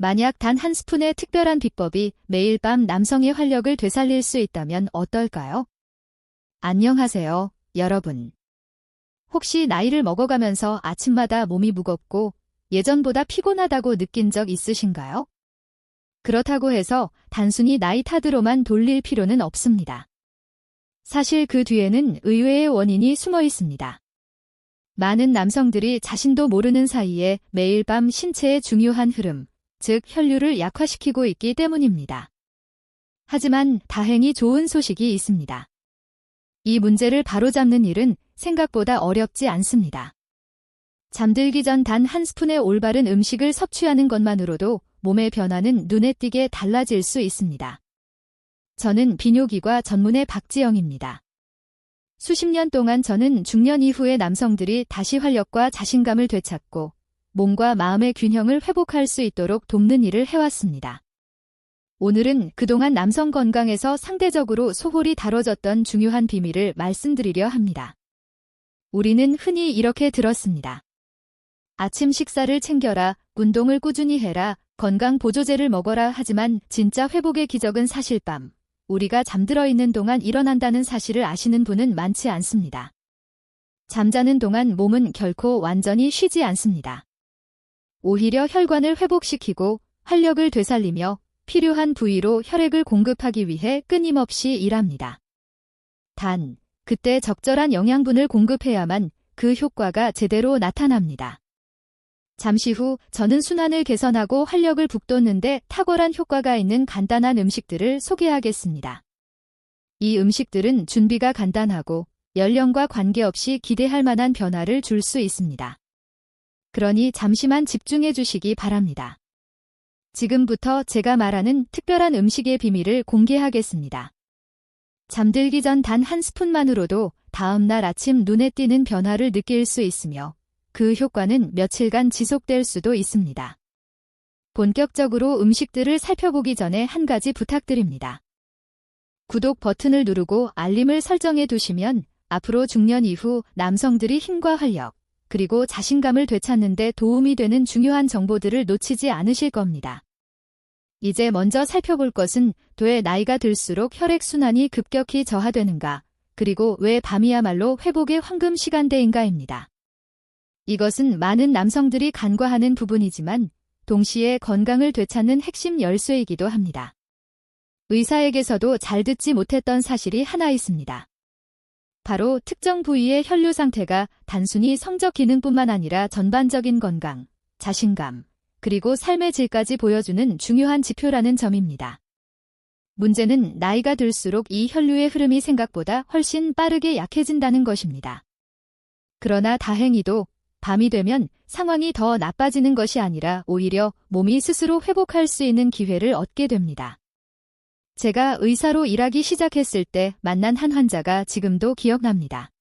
만약 단 한 스푼의 특별한 비법이 매일 밤 남성의 활력을 되살릴 수 있다면 어떨까요? 안녕하세요, 여러분. 혹시 나이를 먹어가면서 아침마다 몸이 무겁고 예전보다 피곤하다고 느낀 적 있으신가요? 그렇다고 해서 단순히 나이 탓으로만 돌릴 필요는 없습니다. 사실 그 뒤에는 의외의 원인이 숨어 있습니다. 많은 남성들이 자신도 모르는 사이에 매일 밤 신체의 중요한 흐름, 즉 혈류를 약화시키고 있기 때문입니다. 하지만 다행히 좋은 소식이 있습니다. 이 문제를 바로잡는 일은 생각보다 어렵지 않습니다. 잠들기 전 단 한 스푼의 올바른 음식을 섭취하는 것만으로도 몸의 변화는 눈에 띄게 달라질 수 있습니다. 저는 비뇨기과 전문의 박지영입니다. 수십 년 동안 저는 중년 이후의 남성들이 다시 활력과 자신감을 되찾고 몸과 마음의 균형을 회복할 수 있도록 돕는 일을 해왔습니다. 오늘은 그동안 남성 건강에서 상대적으로 소홀히 다뤄졌던 중요한 비밀을 말씀드리려 합니다. 우리는 흔히 이렇게 들었습니다. 아침 식사를 챙겨라, 운동을 꾸준히 해라, 건강 보조제를 먹어라 하지만 진짜 회복의 기적은 사실 밤, 우리가 잠들어 있는 동안 일어난다는 사실을 아시는 분은 많지 않습니다. 잠자는 동안 몸은 결코 완전히 쉬지 않습니다. 오히려 혈관을 회복시키고 활력을 되살리며 필요한 부위로 혈액을 공급하기 위해 끊임없이 일합니다. 단, 그때 적절한 영양분을 공급해야만 그 효과가 제대로 나타납니다. 잠시 후 저는 순환을 개선하고 활력을 북돋는데 탁월한 효과가 있는 간단한 음식들을 소개하겠습니다. 이 음식들은 준비가 간단하고 연령과 관계없이 기대할 만한 변화를 줄 수 있습니다. 그러니 잠시만 집중해 주시기 바랍니다. 지금부터 제가 말하는 특별한 음식의 비밀을 공개하겠습니다. 잠들기 전 단 한 스푼만으로도 다음날 아침 눈에 띄는 변화를 느낄 수 있으며 그 효과는 며칠간 지속될 수도 있습니다. 본격적으로 음식들을 살펴보기 전에 한 가지 부탁드립니다. 구독 버튼을 누르고 알림을 설정해 두시면 앞으로 중년 이후 남성들이 힘과 활력, 그리고 자신감을 되찾는데 도움이 되는 중요한 정보들을 놓치지 않으실 겁니다. 이제 먼저 살펴볼 것은 왜 나이가 들수록 혈액순환이 급격히 저하되는가, 그리고 왜 밤이야말로 회복의 황금 시간대인가입니다. 이것은 많은 남성들이 간과하는 부분이지만 동시에 건강을 되찾는 핵심 열쇠이기도 합니다. 의사에게서도 잘 듣지 못했던 사실이 하나 있습니다. 바로 특정 부위의 혈류 상태가 단순히 성적 기능뿐만 아니라 전반적인 건강, 자신감, 그리고 삶의 질까지 보여주는 중요한 지표라는 점입니다. 문제는 나이가 들수록 이 혈류의 흐름이 생각보다 훨씬 빠르게 약해진다는 것입니다. 그러나 다행히도 밤이 되면 상황이 더 나빠지는 것이 아니라 오히려 몸이 스스로 회복할 수 있는 기회를 얻게 됩니다. 제가 의사로 일하기 시작했을 때 만난 한 환자가 지금도 기억납니다.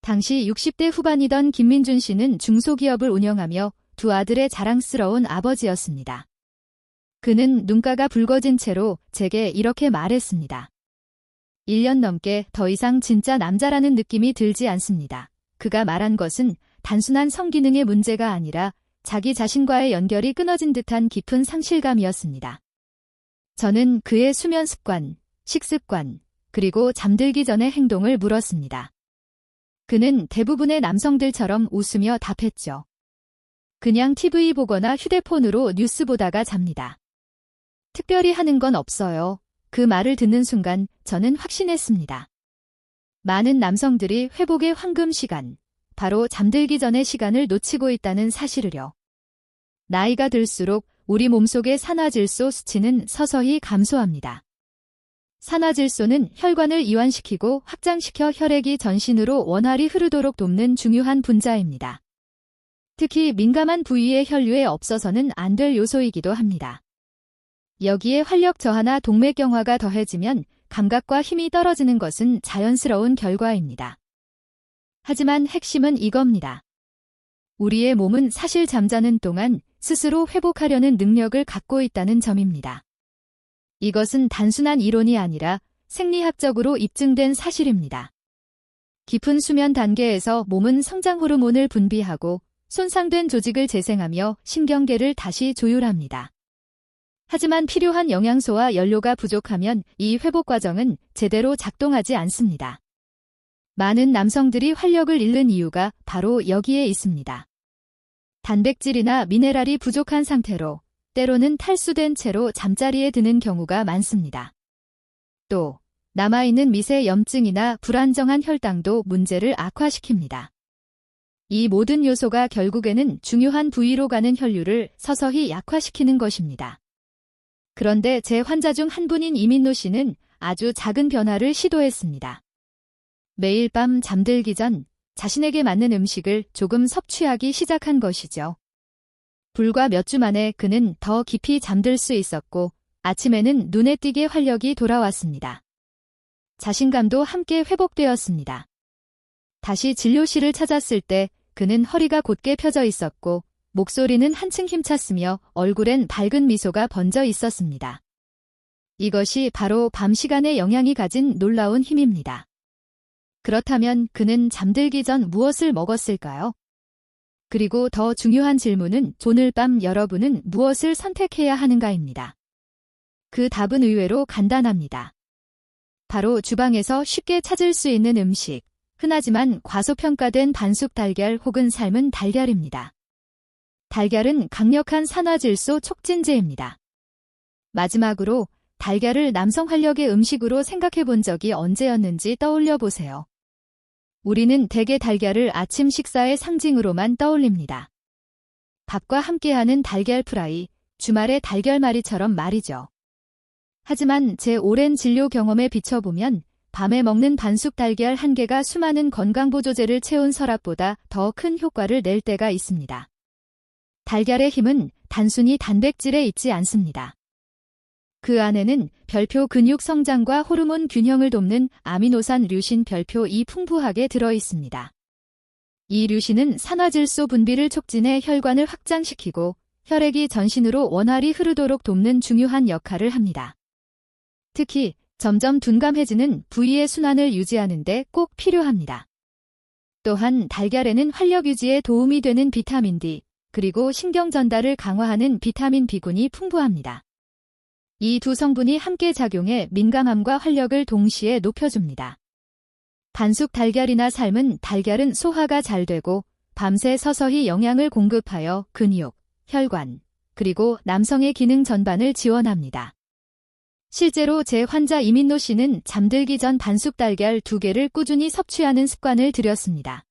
당시 60대 후반이던 김민준 씨는 중소기업을 운영하며 두 아들의 자랑스러운 아버지였습니다. 그는 눈가가 붉어진 채로 제게 이렇게 말했습니다. 1년 넘게 더 이상 진짜 남자라는 느낌이 들지 않습니다. 그가 말한 것은 단순한 성기능의 문제가 아니라 자기 자신과의 연결이 끊어진 듯한 깊은 상실감이었습니다. 저는 그의 수면 습관, 식습관, 그리고 잠들기 전의 행동을 물었습니다. 그는 대부분의 남성들처럼 웃으며 답했죠. 그냥 TV 보거나 휴대폰으로 뉴스 보다가 잡니다. 특별히 하는 건 없어요. 그 말을 듣는 순간 저는 확신했습니다. 많은 남성들이 회복의 황금 시간, 바로 잠들기 전의 시간을 놓치고 있다는 사실을요. 나이가 들수록 우리 몸속의 산화질소 수치는 서서히 감소합니다. 산화질소는 혈관을 이완시키고 확장시켜 혈액이 전신으로 원활히 흐르도록 돕는 중요한 분자입니다. 특히 민감한 부위의 혈류에 없어서는 안 될 요소이기도 합니다. 여기에 활력 저하나 동맥경화가 더해지면 감각과 힘이 떨어지는 것은 자연스러운 결과입니다. 하지만 핵심은 이겁니다. 우리의 몸은 사실 잠자는 동안 스스로 회복하려는 능력을 갖고 있다는 점입니다. 이것은 단순한 이론이 아니라 생리학적으로 입증된 사실입니다. 깊은 수면 단계에서 몸은 성장 호르몬을 분비하고 손상된 조직을 재생하며 신경계를 다시 조율합니다. 하지만 필요한 영양소와 연료가 부족하면 이 회복 과정은 제대로 작동하지 않습니다. 많은 남성들이 활력을 잃는 이유가 바로 여기에 있습니다. 단백질이나 미네랄이 부족한 상태로 때로는 탈수된 채로 잠자리에 드는 경우가 많습니다. 또 남아있는 미세 염증이나 불안정한 혈당도 문제를 악화시킵니다. 이 모든 요소가 결국에는 중요한 부위로 가는 혈류를 서서히 약화시키는 것입니다. 그런데 제 환자 중 한 분인 이민노 씨는 아주 작은 변화를 시도했습니다. 매일 밤 잠들기 전 자신에게 맞는 음식을 조금 섭취하기 시작한 것이죠. 불과 몇 주 만에 그는 더 깊이 잠들 수 있었고 아침에는 눈에 띄게 활력이 돌아왔습니다. 자신감도 함께 회복되었습니다. 다시 진료실을 찾았을 때 그는 허리가 곧게 펴져 있었고 목소리는 한층 힘찼으며 얼굴엔 밝은 미소가 번져 있었습니다. 이것이 바로 밤 시간의 영향이 가진 놀라운 힘입니다. 그렇다면 그는 잠들기 전 무엇을 먹었을까요? 그리고 더 중요한 질문은 오늘 밤 여러분은 무엇을 선택해야 하는가입니다. 그 답은 의외로 간단합니다. 바로 주방에서 쉽게 찾을 수 있는 음식, 흔하지만 과소평가된 반숙 달걀 혹은 삶은 달걀입니다. 달걀은 강력한 산화질소 촉진제입니다. 마지막으로 달걀을 남성 활력의 음식으로 생각해 본 적이 언제였는지 떠올려 보세요. 우리는 대개 달걀을 아침 식사의 상징으로만 떠올립니다. 밥과 함께하는 달걀 프라이, 주말의 달걀말이처럼 말이죠. 하지만 제 오랜 진료 경험에 비춰보면 밤에 먹는 반숙 달걀 한 개가 수많은 건강보조제를 채운 서랍보다 더 큰 효과를 낼 때가 있습니다. 달걀의 힘은 단순히 단백질에 있지 않습니다. 그 안에는 별표 근육 성장과 호르몬 균형을 돕는 아미노산 류신 별표 2 풍부하게 들어 있습니다. 이 류신은 산화질소 분비를 촉진해 혈관을 확장시키고 혈액이 전신으로 원활히 흐르도록 돕는 중요한 역할을 합니다. 특히 점점 둔감해지는 부위의 순환을 유지하는데 꼭 필요합니다. 또한 달걀에는 활력 유지에 도움이 되는 비타민 D, 그리고 신경 전달을 강화하는 비타민 B군이 풍부합니다. 이 두 성분이 함께 작용해 민감함과 활력을 동시에 높여줍니다. 반숙 달걀이나 삶은 달걀은 소화가 잘 되고 밤새 서서히 영양을 공급하여 근육, 혈관, 그리고 남성의 기능 전반을 지원합니다. 실제로 제 환자 이민노 씨는 잠들기 전 반숙 달걀 두 개를 꾸준히 섭취하는 습관을 들였습니다.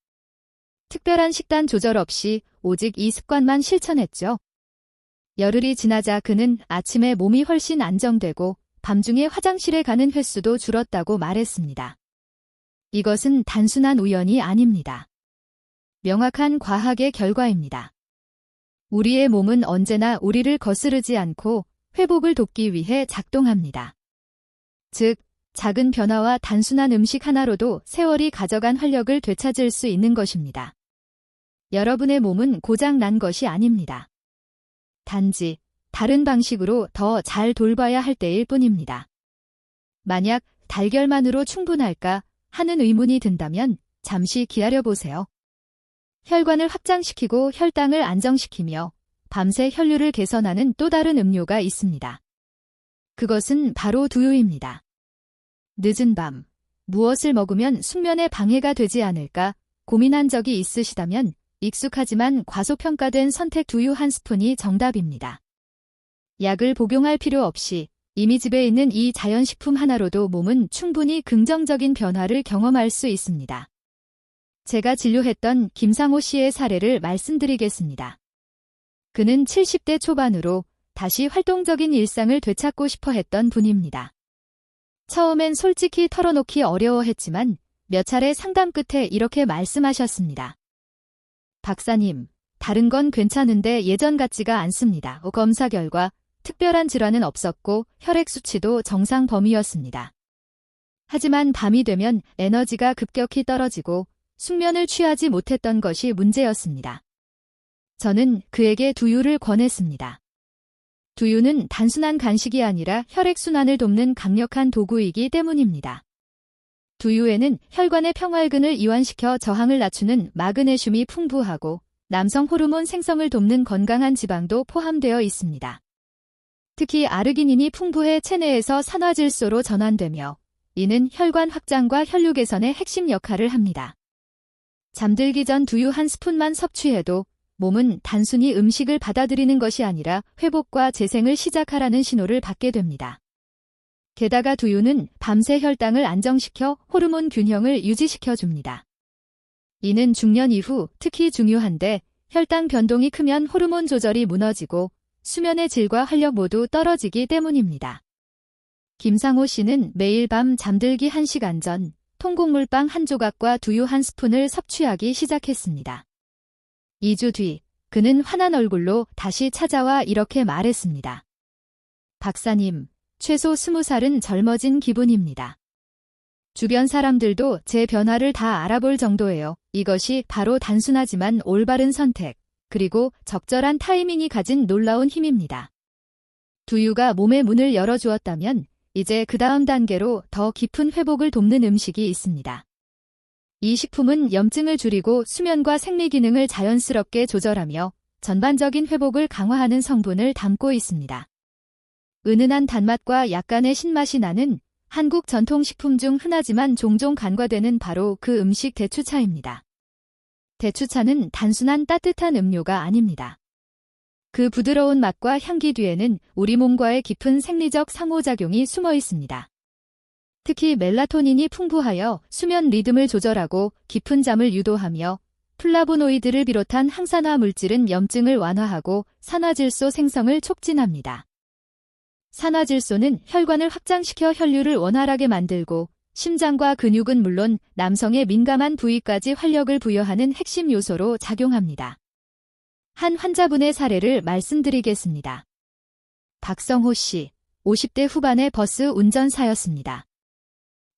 특별한 식단 조절 없이 오직 이 습관만 실천했죠. 열흘이 지나자 그는 아침에 몸이 훨씬 안정되고 밤중에 화장실에 가는 횟수도 줄었다고 말했습니다. 이것은 단순한 우연이 아닙니다. 명확한 과학의 결과입니다. 우리의 몸은 언제나 우리를 거스르지 않고 회복을 돕기 위해 작동합니다. 즉, 작은 변화와 단순한 음식 하나로도 세월이 가져간 활력을 되찾을 수 있는 것입니다. 여러분의 몸은 고장 난 것이 아닙니다. 단지 다른 방식으로 더 잘 돌봐야 할 때일 뿐입니다. 만약 달걀만으로 충분할까 하는 의문이 든다면 잠시 기다려 보세요. 혈관을 확장시키고 혈당을 안정시키며 밤새 혈류를 개선하는 또 다른 음료가 있습니다. 그것은 바로 두유입니다. 늦은 밤, 무엇을 먹으면 숙면에 방해가 되지 않을까 고민한 적이 있으시다면 익숙하지만 과소평가된 선택 두유 한 스푼이 정답입니다. 약을 복용할 필요 없이 이미 집에 있는 이 자연식품 하나로도 몸은 충분히 긍정적인 변화를 경험할 수 있습니다. 제가 진료했던 김상호 씨의 사례를 말씀드리겠습니다. 그는 70대 초반으로 다시 활동적인 일상을 되찾고 싶어 했던 분입니다. 처음엔 솔직히 털어놓기 어려워했지만 몇 차례 상담 끝에 이렇게 말씀하셨습니다. 박사님, 다른 건 괜찮은데 예전 같지가 않습니다. 검사 결과 특별한 질환은 없었고 혈액 수치도 정상 범위였습니다. 하지만 밤이 되면 에너지가 급격히 떨어지고 숙면을 취하지 못했던 것이 문제였습니다. 저는 그에게 두유를 권했습니다. 두유는 단순한 간식이 아니라 혈액순환을 돕는 강력한 도구이기 때문입니다. 두유에는 혈관의 평활근을 이완시켜 저항을 낮추는 마그네슘이 풍부하고 남성 호르몬 생성을 돕는 건강한 지방도 포함되어 있습니다. 특히 아르기닌이 풍부해 체내에서 산화질소로 전환되며 이는 혈관 확장과 혈류 개선의 핵심 역할을 합니다. 잠들기 전 두유 한 스푼만 섭취해도 몸은 단순히 음식을 받아들이는 것이 아니라 회복과 재생을 시작하라는 신호를 받게 됩니다. 게다가 두유는 밤새 혈당을 안정시켜 호르몬 균형을 유지시켜 줍니다. 이는 중년 이후 특히 중요한데 혈당 변동이 크면 호르몬 조절이 무너지고 수면의 질과 활력 모두 떨어지기 때문입니다. 김상호 씨는 매일 밤 잠들기 1시간 전 통곡물빵 한 조각과 두유 한 스푼을 섭취하기 시작했습니다. 2주 뒤 그는 환한 얼굴로 다시 찾아와 이렇게 말했습니다. 박사님, 최소 20살은 젊어진 기분입니다. 주변 사람들도 제 변화를 다 알아볼 정도예요. 이것이 바로 단순하지만 올바른 선택, 그리고 적절한 타이밍이 가진 놀라운 힘입니다. 두유가 몸의 문을 열어주었다면 이제 그 다음 단계로 더 깊은 회복을 돕는 음식이 있습니다. 이 식품은 염증을 줄이고 수면과 생리 기능을 자연스럽게 조절하며 전반적인 회복을 강화하는 성분을 담고 있습니다. 은은한 단맛과 약간의 신맛이 나는 한국 전통식품 중 흔하지만 종종 간과되는 바로 그 음식 대추차입니다. 대추차는 단순한 따뜻한 음료가 아닙니다. 그 부드러운 맛과 향기 뒤에는 우리 몸과의 깊은 생리적 상호작용이 숨어 있습니다. 특히 멜라토닌이 풍부하여 수면 리듬을 조절하고 깊은 잠을 유도하며 플라보노이드를 비롯한 항산화 물질은 염증을 완화하고 산화질소 생성을 촉진합니다. 산화질소는 혈관을 확장시켜 혈류를 원활하게 만들고 심장과 근육은 물론 남성의 민감한 부위까지 활력을 부여하는 핵심 요소로 작용합니다. 한 환자분의 사례를 말씀드리겠습니다. 박성호 씨, 50대 후반의 버스 운전사였습니다.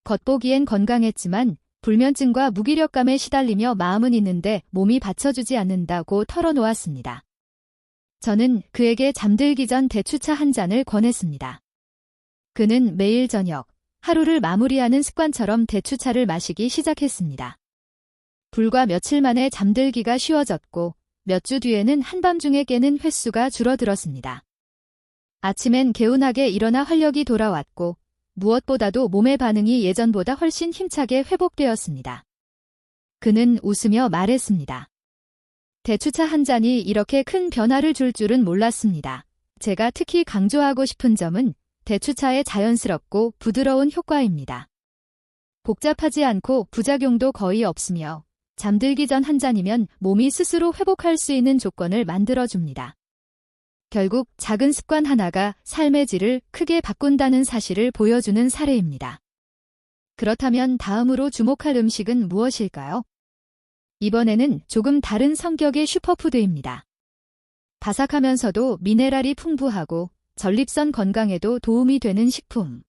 겉보기엔 건강했지만 불면증과 무기력감에 시달리며 마음은 있는데 몸이 받쳐주지 않는다고 털어놓았습니다. 저는 그에게 잠들기 전 대추차 한 잔을 권했습니다. 그는 매일 저녁 하루를 마무리하는 습관처럼 대추차를 마시기 시작했습니다. 불과 며칠 만에 잠들기가 쉬워졌고 몇 주 뒤에는 한밤중에 깨는 횟수가 줄어들었습니다. 아침엔 개운하게 일어나 활력이 돌아왔고 무엇보다도 몸의 반응이 예전보다 훨씬 힘차게 회복되었습니다. 그는 웃으며 말했습니다. 대추차 한 잔이 이렇게 큰 변화를 줄 줄은 몰랐습니다. 제가 특히 강조하고 싶은 점은 대추차의 자연스럽고 부드러운 효과입니다. 복잡하지 않고 부작용도 거의 없으며 잠들기 전 한 잔이면 몸이 스스로 회복할 수 있는 조건을 만들어줍니다. 결국 작은 습관 하나가 삶의 질을 크게 바꾼다는 사실을 보여주는 사례입니다. 그렇다면 다음으로 주목할 음식은 무엇일까요? 이번에는 조금 다른 성격의 슈퍼푸드입니다. 바삭하면서도 미네랄이 풍부하고 전립선 건강에도 도움이 되는 식품.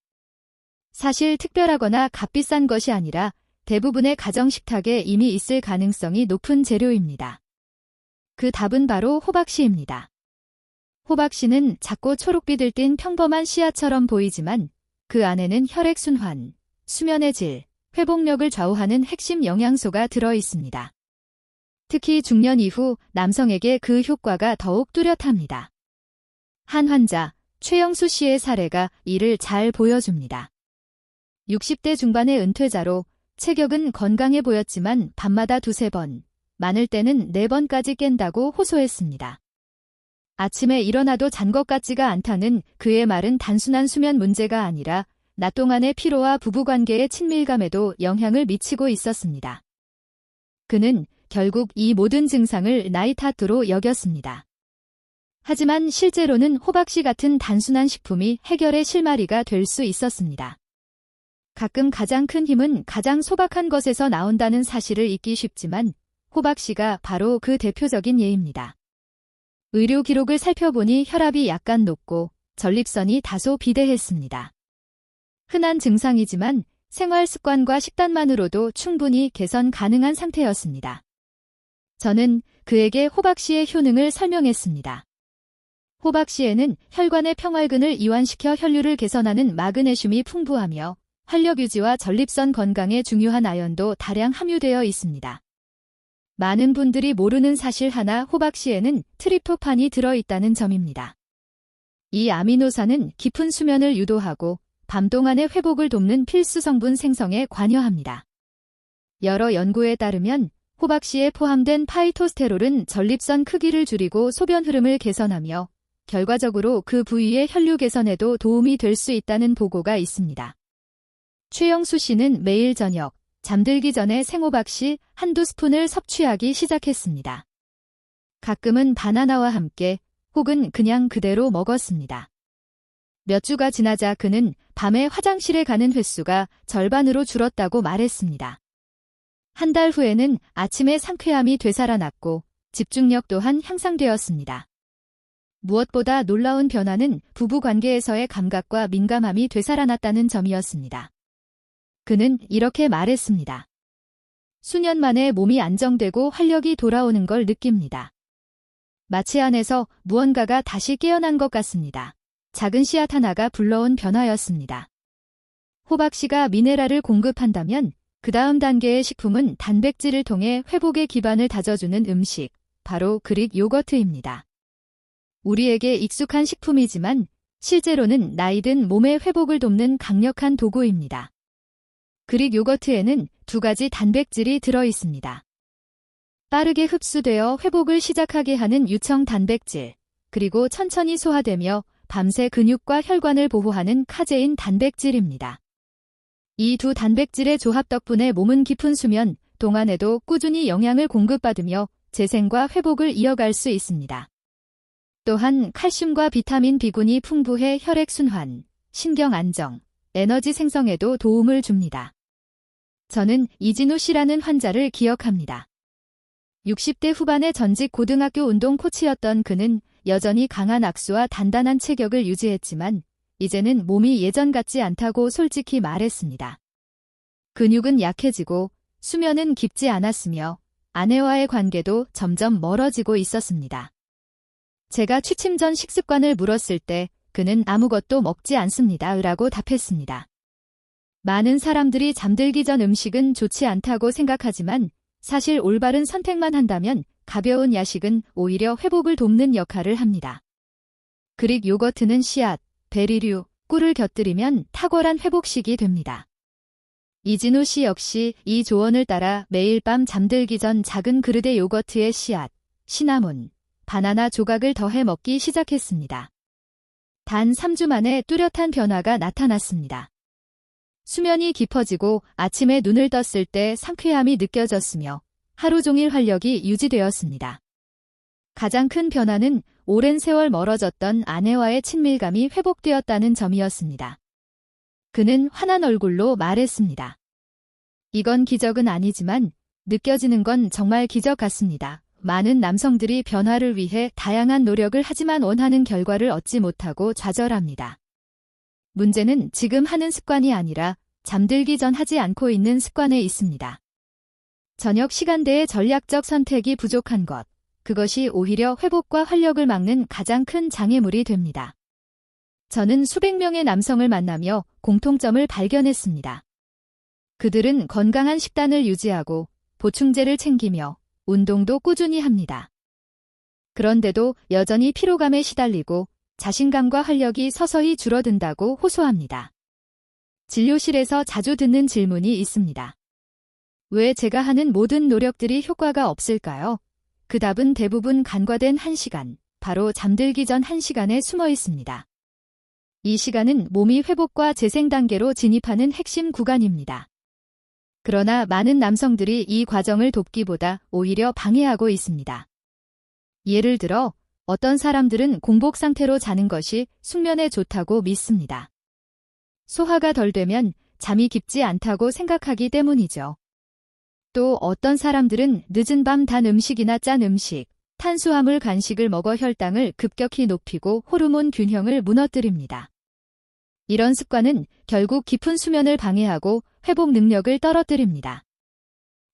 사실 특별하거나 값비싼 것이 아니라 대부분의 가정 식탁에 이미 있을 가능성이 높은 재료입니다. 그 답은 바로 호박씨입니다. 호박씨는 작고 초록빛을 띤 평범한 씨앗처럼 보이지만 그 안에는 혈액순환, 수면의 질, 회복력을 좌우하는 핵심 영양소가 들어 있습니다. 특히 중년 이후 남성에게 그 효과가 더욱 뚜렷합니다. 한 환자, 최영수 씨의 사례가 이를 잘 보여줍니다. 60대 중반의 은퇴자로 체격은 건강해 보였지만 밤마다 두세 번, 많을 때는 네 번까지 깬다고 호소했습니다. 아침에 일어나도 잔 것 같지가 않다는 그의 말은 단순한 수면 문제가 아니라 낮 동안의 피로와 부부관계의 친밀감에도 영향을 미치고 있었습니다. 그는 결국 이 모든 증상을 나이 탓으로 여겼습니다. 하지만 실제로는 호박씨 같은 단순한 식품이 해결의 실마리가 될 수 있었습니다. 가끔 가장 큰 힘은 가장 소박한 것에서 나온다는 사실을 잊기 쉽지만 호박씨가 바로 그 대표적인 예입니다. 의료 기록을 살펴보니 혈압이 약간 높고 전립선이 다소 비대했습니다. 흔한 증상이지만 생활 습관과 식단만으로도 충분히 개선 가능한 상태였습니다. 저는 그에게 호박씨의 효능을 설명했습니다. 호박씨에는 혈관의 평활근을 이완시켜 혈류를 개선하는 마그네슘이 풍부하며 활력 유지와 전립선 건강에 중요한 아연도 다량 함유되어 있습니다. 많은 분들이 모르는 사실 하나 호박씨에는 트립토판이 들어있다는 점입니다. 이 아미노산은 깊은 수면을 유도하고 밤 동안의 회복을 돕는 필수 성분 생성에 관여합니다. 여러 연구에 따르면 호박씨에 포함된 파이토스테롤은 전립선 크기를 줄이고 소변 흐름을 개선하며 결과적으로 그 부위의 혈류 개선에도 도움이 될 수 있다는 보고가 있습니다. 최영수 씨는 매일 저녁 잠들기 전에 생호박씨 한두 스푼을 섭취하기 시작했습니다. 가끔은 바나나와 함께 혹은 그냥 그대로 먹었습니다. 몇 주가 지나자 그는 밤에 화장실에 가는 횟수가 절반으로 줄었다고 말했습니다. 한 달 후에는 아침에 상쾌함이 되살아났고 집중력 또한 향상되었습니다. 무엇보다 놀라운 변화는 부부 관계에서의 감각과 민감함이 되살아났다는 점이었습니다. 그는 이렇게 말했습니다. 수년 만에 몸이 안정되고 활력이 돌아오는 걸 느낍니다. 마치 안에서 무언가가 다시 깨어난 것 같습니다. 작은 씨앗 하나가 불러온 변화였습니다. 호박 씨가 미네랄을 공급한다면 그 다음 단계의 식품은 단백질을 통해 회복의 기반을 다져주는 음식, 바로 그릭 요거트입니다. 우리에게 익숙한 식품이지만 실제로는 나이든 몸의 회복을 돕는 강력한 도구입니다. 그릭 요거트에는 두 가지 단백질이 들어 있습니다. 빠르게 흡수되어 회복을 시작하게 하는 유청 단백질, 그리고 천천히 소화되며 밤새 근육과 혈관을 보호하는 카제인 단백질입니다. 이 두 단백질의 조합 덕분에 몸은 깊은 수면 동안에도 꾸준히 영양을 공급받으며 재생과 회복을 이어갈 수 있습니다. 또한 칼슘과 비타민 B군이 풍부해 혈액순환, 신경 안정, 에너지 생성에도 도움을 줍니다. 저는 이진우 씨라는 환자를 기억합니다. 60대 후반의 전직 고등학교 운동 코치였던 그는 여전히 강한 악수와 단단한 체격을 유지했지만 이제는 몸이 예전 같지 않다고 솔직히 말했습니다. 근육은 약해지고 수면은 깊지 않았으며 아내와의 관계도 점점 멀어지고 있었습니다. 제가 취침 전 식습관을 물었을 때 그는 아무것도 먹지 않습니다. 라고 답했습니다. 많은 사람들이 잠들기 전 음식은 좋지 않다고 생각하지만 사실 올바른 선택만 한다면 가벼운 야식은 오히려 회복을 돕는 역할을 합니다. 그릭 요거트는 씨앗, 베리류, 꿀을 곁들이면 탁월한 회복식이 됩니다. 이진우 씨 역시 이 조언을 따라 매일 밤 잠들기 전 작은 그릇의 요거트에 씨앗, 시나몬, 바나나 조각을 더해 먹기 시작했습니다. 단 3주 만에 뚜렷한 변화가 나타났습니다. 수면이 깊어지고 아침에 눈을 떴을 때 상쾌함이 느껴졌으며 하루 종일 활력이 유지되었습니다. 가장 큰 변화는 오랜 세월 멀어졌던 아내와의 친밀감이 회복되었다는 점이었습니다. 그는 환한 얼굴로 말했습니다. 이건 기적은 아니지만 느껴지는 건 정말 기적 같습니다. 많은 남성들이 변화를 위해 다양한 노력을 하지만 원하는 결과를 얻지 못하고 좌절합니다. 문제는 지금 하는 습관이 아니라 잠들기 전 하지 않고 있는 습관에 있습니다. 저녁 시간대의 전략적 선택이 부족한 것, 그것이 오히려 회복과 활력을 막는 가장 큰 장애물이 됩니다. 저는 수백 명의 남성을 만나며 공통점을 발견했습니다. 그들은 건강한 식단을 유지하고 보충제를 챙기며 운동도 꾸준히 합니다. 그런데도 여전히 피로감에 시달리고 자신감과 활력이 서서히 줄어든다고 호소합니다. 진료실에서 자주 듣는 질문이 있습니다. 왜 제가 하는 모든 노력들이 효과가 없을까요? 그 답은 대부분 간과된 1시간, 바로 잠들기 전 1시간에 숨어 있습니다. 이 시간은 몸이 회복과 재생 단계로 진입하는 핵심 구간입니다. 그러나 많은 남성들이 이 과정을 돕기보다 오히려 방해하고 있습니다. 예를 들어 어떤 사람들은 공복 상태로 자는 것이 숙면에 좋다고 믿습니다. 소화가 덜 되면 잠이 깊지 않다고 생각하기 때문이죠. 또 어떤 사람들은 늦은 밤 단 음식이나 짠 음식, 탄수화물 간식을 먹어 혈당을 급격히 높이고 호르몬 균형을 무너뜨립니다. 이런 습관은 결국 깊은 수면을 방해하고 회복 능력을 떨어뜨립니다.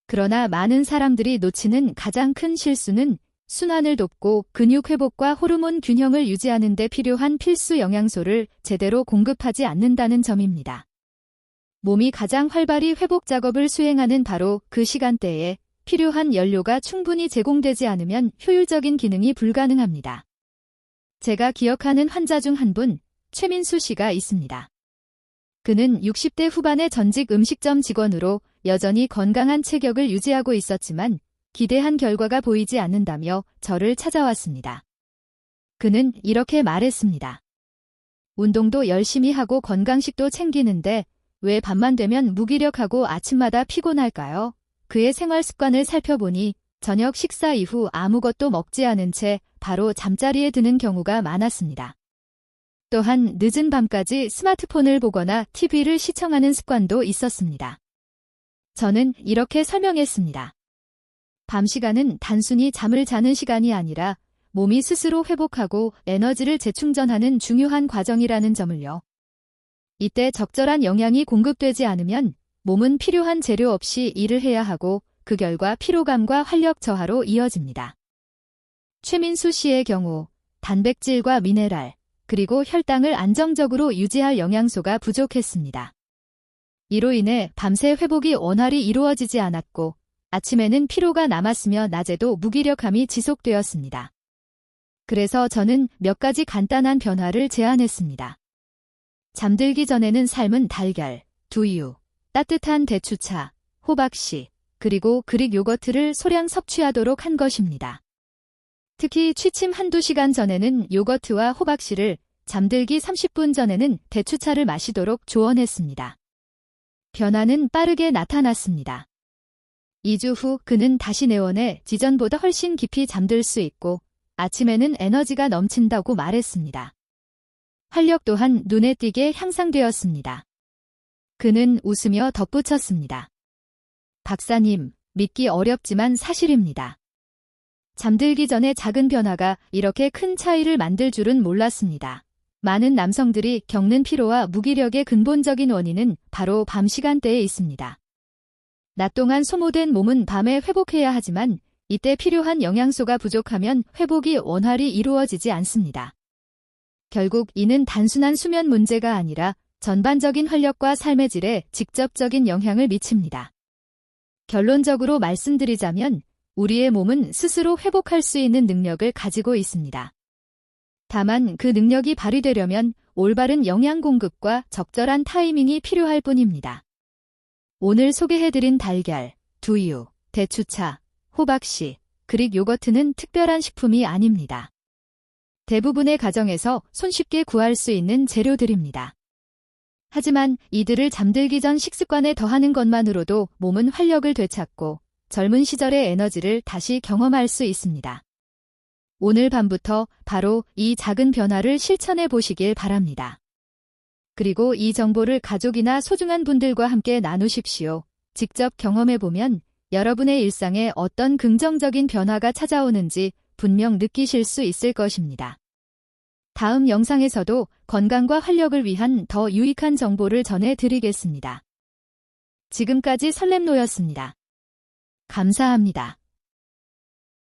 그러나 많은 사람들이 놓치는 가장 큰 실수는 순환을 돕고 근육 회복과 호르몬 균형을 유지하는 데 필요한 필수 영양소를 제대로 공급하지 않는다는 점입니다. 몸이 가장 활발히 회복 작업을 수행하는 바로 그 시간대에 필요한 연료가 충분히 제공되지 않으면 효율적인 기능이 불가능합니다. 제가 기억하는 환자 중 한 분, 최민수 씨가 있습니다. 그는 60대 후반의 전직 음식점 직원으로 여전히 건강한 체격을 유지하고 있었지만 기대한 결과가 보이지 않는다며 저를 찾아왔습니다. 그는 이렇게 말했습니다. 운동도 열심히 하고 건강식도 챙기는데 왜 밤만 되면 무기력하고 아침마다 피곤할까요? 그의 생활 습관을 살펴보니 저녁 식사 이후 아무것도 먹지 않은 채 바로 잠자리에 드는 경우가 많았습니다. 또한 늦은 밤까지 스마트폰을 보거나 TV를 시청하는 습관도 있었습니다. 저는 이렇게 설명했습니다. 밤 시간은 단순히 잠을 자는 시간이 아니라 몸이 스스로 회복하고 에너지를 재충전하는 중요한 과정이라는 점을요. 이때 적절한 영양이 공급되지 않으면 몸은 필요한 재료 없이 일을 해야 하고 그 결과 피로감과 활력 저하로 이어집니다. 최민수 씨의 경우 단백질과 미네랄, 그리고 혈당을 안정적으로 유지할 영양소가 부족했습니다. 이로 인해 밤새 회복이 원활히 이루어지지 않았고 아침에는 피로가 남았으며 낮에도 무기력함이 지속되었습니다. 그래서 저는 몇 가지 간단한 변화를 제안했습니다. 잠들기 전에는 삶은 달걀, 두유, 따뜻한 대추차, 호박씨, 그리고 그릭 요거트를 소량 섭취하도록 한 것입니다. 특히 취침 한두 시간 전에는 요거트와 호박씨를 잠들기 30분 전에는 대추차를 마시도록 조언했습니다. 변화는 빠르게 나타났습니다. 2주 후 그는 다시 내원해 지전보다 훨씬 깊이 잠들 수 있고 아침에는 에너지가 넘친다고 말했습니다. 활력 또한 눈에 띄게 향상되었습니다. 그는 웃으며 덧붙였습니다. 박사님, 믿기 어렵지만 사실입니다. 잠들기 전에 작은 변화가 이렇게 큰 차이를 만들 줄은 몰랐습니다. 많은 남성들이 겪는 피로와 무기력의 근본적인 원인은 바로 밤 시간대에 있습니다. 낮 동안 소모된 몸은 밤에 회복해야 하지만 이때 필요한 영양소가 부족하면 회복이 원활히 이루어지지 않습니다. 결국 이는 단순한 수면 문제가 아니라 전반적인 활력과 삶의 질에 직접적인 영향을 미칩니다. 결론적으로 말씀드리자면 우리의 몸은 스스로 회복할 수 있는 능력을 가지고 있습니다. 다만 그 능력이 발휘되려면 올바른 영양 공급과 적절한 타이밍이 필요할 뿐입니다. 오늘 소개해드린 달걀, 두유, 대추차, 호박씨, 그릭 요거트는 특별한 식품이 아닙니다. 대부분의 가정에서 손쉽게 구할 수 있는 재료들입니다. 하지만 이들을 잠들기 전 식습관에 더하는 것만으로도 몸은 활력을 되찾고 젊은 시절의 에너지를 다시 경험할 수 있습니다. 오늘 밤부터 바로 이 작은 변화를 실천해 보시길 바랍니다. 그리고 이 정보를 가족이나 소중한 분들과 함께 나누십시오. 직접 경험해 보면 여러분의 일상에 어떤 긍정적인 변화가 찾아오는지 분명 느끼실 수 있을 것입니다. 다음 영상에서도 건강과 활력을 위한 더 유익한 정보를 전해드리겠습니다. 지금까지 설렘노였습니다. 감사합니다.